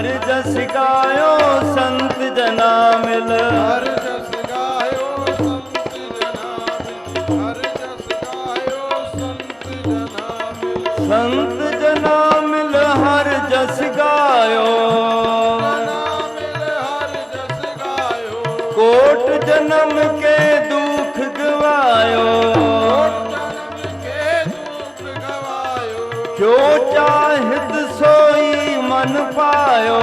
ਹਰ ਜਸ ਗਾਇਓ ਸੰਤ ਜਨਾ ਮਿਲ। ਹਰ ਜਸ ਗਾਇਓ ਸੰਤ ਜਨਾ ਮਿਲ। ਹਰ ਜਸ ਗਾਇਓ ਸੰਤ ਜਨਾ ਮਿਲ। ਸੰਤ ਜਨਾ ਮਿਲ ਹਰ ਜਸ ਗਾਇਓ। ਕੋਟ ਜਨਮ ਕੇ ਦੁਖ ਗਵਾਇਓ। ਜਨਮ ਕੇ ਦੁਖ ਗਵਾਇਓ। ਜੋ ਚਾਹਿਤ ਸੋਈ ਮਨ ਪਾਇਓ।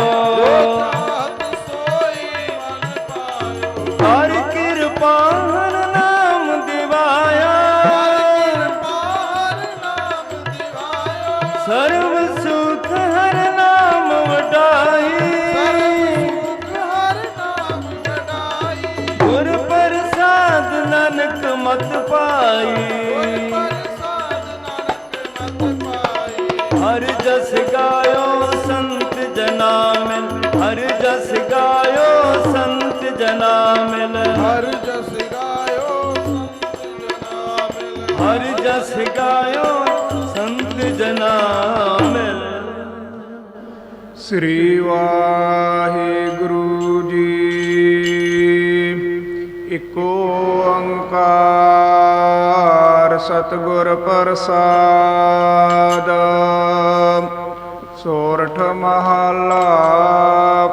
ਹਰ ਕਿਰਪਾ ਹਰ ਨਾਮ ਦਿਵਾਇਆ। ਪਾਰ ਸਰਬ ਸੁਖ ਹਰ ਨਾਮ ਵਡਾਈ। ਗੁਰ ਪ੍ਰਸਾਦ ਨਾਨਕ ਪ੍ਰਸਾਦ ਨਾਨਕ ਮਤ ਪਾਈ। ਹਰ ਜਸ ਗਾਇਓ। ਗਾਇਓ ਸੰਤ ਜਨਾ ਮਿਲ ਹਰ ਜਸ ਗਾਇਓ ਸੰਤ ਜਨਾ ਮਿਲ ਹਰ ਜਸ ਗਾਇਓ ਸੰਤ ਜਨਾ ਮਿਲ ਸ੍ਰੀ ਵਾਹਿਗੁਰੂ ਜੀ ਇਕ ਓੰਕਾਰ ਸਤਿਗੁਰ ਪ੍ਰਸਾਦ ਸੋਰਠ ਮਹਲਾ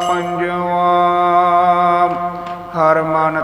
ਪੰਜਵਾ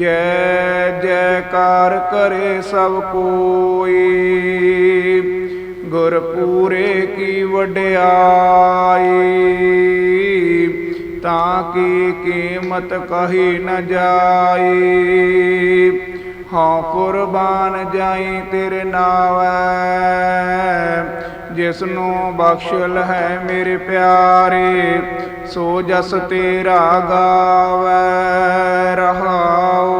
ਜੈ ਜੈਕਾਰ ਕਰੇ ਸਭ ਕੋਈ। ਗੁਰ ਪੂਰੇ ਕੀ ਵਡਿਆਈ, ਤਾਂ ਕੀ ਕੀਮਤ ਕਹੀ ਨ ਜਾਈ। ਹਉ ਕੁਰਬਾਨ ਜਾਈ ਤੇਰੇ ਨਾਵੈ ਜਿਸ ਨੂੰ ਬਖਸ਼ਲ ਹੈ ਮੇਰੇ ਪਿਆਰੇ, ਸੋ ਜਸ ਤੇਰਾ ਗਾਵੈ ਰਹਾਓ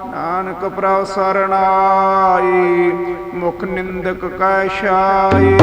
ਨਾਨਕ ਪ੍ਰਭ ਸਰਣਾਈ ਮੁਖ ਨਿੰਦਕ ਕੈ ਛਾਈ।